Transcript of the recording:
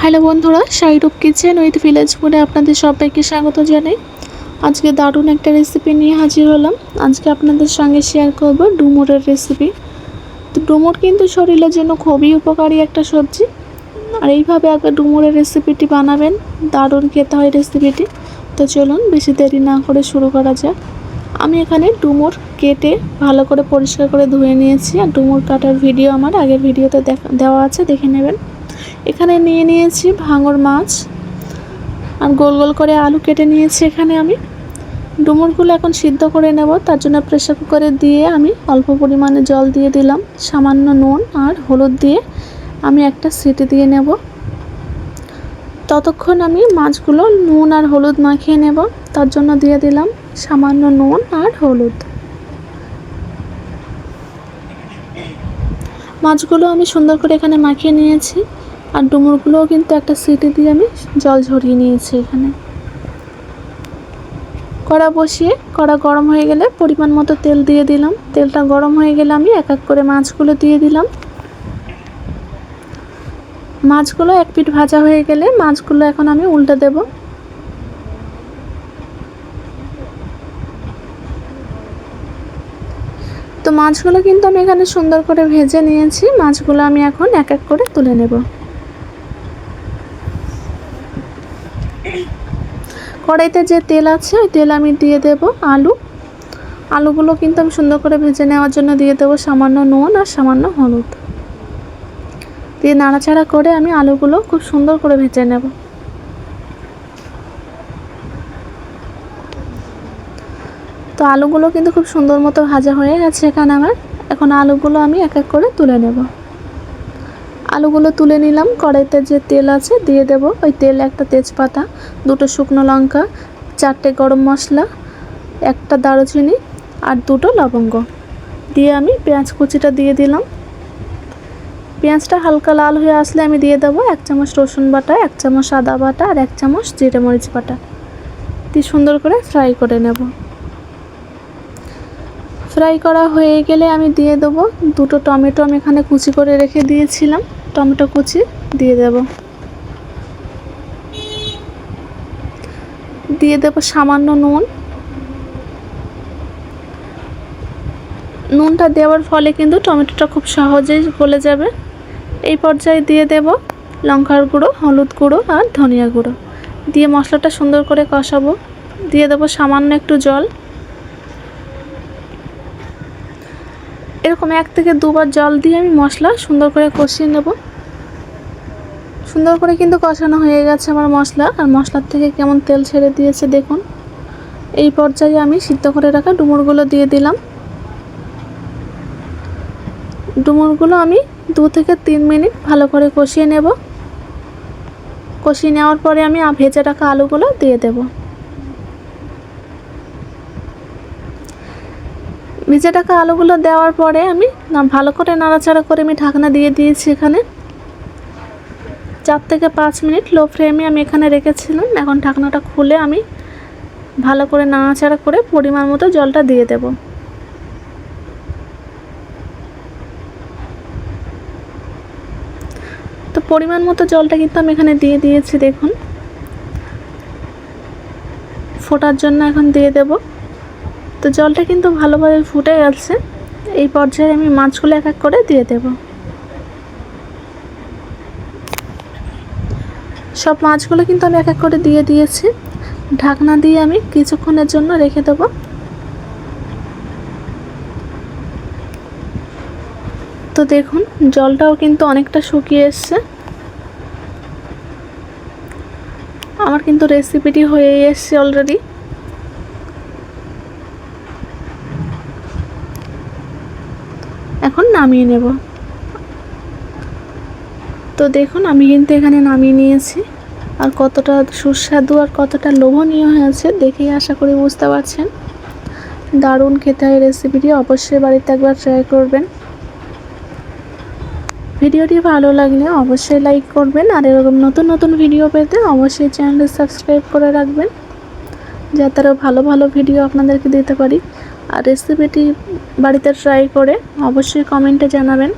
Hello বন্ধুরা, Shahrukh kitchen with village ফুডে আপনাদের সবাইকে স্বাগত জানাই। আজকে দারুণ একটা রেসিপি নিয়ে হাজির হলাম। আজকে আপনাদের সঙ্গে শেয়ার করব ডুমুরের রেসিপি তো ডুমুর কিন্তু শরীরের জন্য খুবই উপকারী একটা সবজি। আর এইভাবে আগে ডুমুরের রেসিপিটি বানাবেন, দারুণ খেতে হয় রেসিপিটি তো চলুন, বেশি দেরি না করে শুরু করা যাক। আমি এখানে ডুমুর কেটে ভালো করে পরিষ্কার করে ধুয়ে নিয়েছি। আর ডুমুর কাটার ভিডিও আমার আগের ভিডিওতে দেওয়া আছে, দেখে নেবেন। এখানে নিয়ে নিয়েছি ভাঙর মাছ। আর গোল গোল করে আলু কেটে নিয়েছি এখানে আমি। ডুমুরগুলো এখন সিদ্ধ করে নেব, তার জন্য প্রেশার কুকারে দিয়ে আমি অল্প পরিমাণে জল দিয়ে দিলাম, সামান্য নুন আর হলুদ দিয়ে আমি একটা সিটি দিয়ে নেব। ততক্ষণ আমি মাছগুলো নুন আর হলুদ মাখিয়ে নেব, তার জন্য দিয়ে দিলাম সামান্য নুন আর হলুদ। মাছগুলো আমি সুন্দর করে এখানে মাখিয়ে নিয়েছি। আর ডুমুরগুলোও কিন্তু একটা সিটি দিয়ে আমি জল ঝরিয়ে নিয়েছি এখানে। কড়া বসিয়ে, কড়া গরম হয়ে গেলে পরিমাণ মতো তেল দিয়ে দিলাম। তেলটা গরম হয়ে গেলে আমি এক এক করে মাছগুলো দিয়ে দিলাম। মাছগুলো এক পিঠ ভাজা হয়ে গেলে মাছগুলো এখন আমি উল্টে দেব। তো মাছগুলো কিন্তু আমি এখানে সুন্দর করে ভেজে নিয়েছি। মাছগুলো আমি এখন এক এক করে তুলে নেব। কড়াইতে যে তেল আছে, ওই তেল আমি দিয়ে দেব আলু। আলুগুলো কিন্তু আমি সুন্দর করে ভেজে নেওয়ার জন্য দিয়ে দেবো সামান্য নুন আর সামান্য হলুদ। দিয়ে নাড়াচাড়া করে আমি আলুগুলো খুব সুন্দর করে ভেজে নেব। তো আলুগুলো কিন্তু খুব সুন্দর মতো ভাজা হয়ে গেছে এখানে আমার। এখন আলুগুলো আমি এক এক করে তুলে নেব। আলুগুলো তুলে নিলাম। কড়াইতে যে তেল আছে দিয়ে দেব। ওই তেল একটা তেজপাতা, দুটো শুকনো লঙ্কা, চারটে গরম মশলা, একটা দারুচিনি আর দুটো লবঙ্গ। দিয়ে আমি পেঁয়াজ কুচিটা দিয়ে দিলাম। পেঁয়াজটা হালকা লাল হয়ে আসলে আমি দিয়ে দেবো এক চামচ রসুন বাটা, এক চামচ আদা বাটা আর এক চামচ জিরে মরিচ বাটা। দিয়ে সুন্দর করে ফ্রাই করে নেব। ফ্রাই করা হয়ে গেলে আমি দিয়ে দেবো দুটো টমেটো আমি এখানে কুচি করে রেখে দিয়েছিলাম। টমেটো কুচি দিয়ে দেব। দিয়ে দেব সামান্য নুন। নুনটা দেওয়ার ফলে কিন্তু টমেটোটা খুব সহজেই গলে যাবে। এই পর্যায়ে দিয়ে দেব লঙ্কার গুঁড়ো, হলুদ গুঁড়ো আর ধনিয়া গুঁড়ো। দিয়ে মশলাটা সুন্দর করে কষাবো। দিয়ে দেবো সামান্য একটু জল। এরকম এক থেকে দুবার জল দিয়ে আমি মশলা সুন্দর করে কষিয়ে নেব। সুন্দর করে কিন্তু কষানো হয়ে গেছে আমার মশলা, আর মশলার থেকে কেমন তেল ছেড়ে দিয়েছে দেখুন। এই পর্যায়ে আমি সিদ্ধ করে রাখা ডুমুরগুলো দিয়ে দিলাম। ডুমুরগুলো আমি দু থেকে তিন মিনিট ভালো করে কষিয়ে নেব। কষিয়ে নেওয়ার পরে আমি ভেজে রাখা আলুগুলো দিয়ে দেবো। ভিজে টাকা আলুগুলো দেওয়ার পরে আমি ভালো করে নাড়াচাড়া করে আমি ঢাকনা দিয়ে দিয়েছি এখানে। চার থেকে পাঁচ মিনিট লো ফ্লেমে আমি এখানে রেখেছিলাম। এখন ঢাকনাটা খুলে আমি ভালো করে নাড়াচাড়া করে পরিমাণ মতো জলটা দিয়ে দেব। তো পরিমাণ মতো জলটা কিন্তু আমি এখানে দিয়ে দিয়েছি, দেখুন। ফোটার জন্য এখন দিয়ে দেবো। তো জলটা কিন্তু ভালোভাবে ফুটে গেছে। এই পর্যায়ে আমি মাছগুলো এক এক করে দিয়ে দেব। সব মাছগুলো কিন্তু আমি এক এক করে দিয়ে দিয়েছি। ঢাকনা দিয়ে আমি কিছুক্ষণের জন্য রেখে দেব। তো দেখুন, জলটাও কিন্তু অনেকটা শুকিয়ে এসছে। আমার কিন্তু রেসিপিটি হয়ে এসছে অলরেডি এখন নামিয়ে নেব। তো দেখুন, আমি কিন্তু এখানে নামিয়ে নিয়েছি। আর কতটা সুস্বাদু আর কতটা লোভনীয় হয়েছে দেখেই আশা করি বুঝতে পারছেন। দারুণ খেতে হয় রেসিপিটি অবশ্যই বাড়িতে একবার ট্রাই করবেন। ভিডিওটি ভালো লাগলে অবশ্যই লাইক করবেন আর এরকম নতুন নতুন ভিডিও পেতে অবশ্যই চ্যানেলটি সাবস্ক্রাইব করে রাখবেন। যাতে আরও ভালো ভালো ভিডিও আপনাদেরকে দিতে পারি। আর রেসিপিটি বাড়িতে ট্রাই করে অবশ্যই কমেন্টে জানাবেন।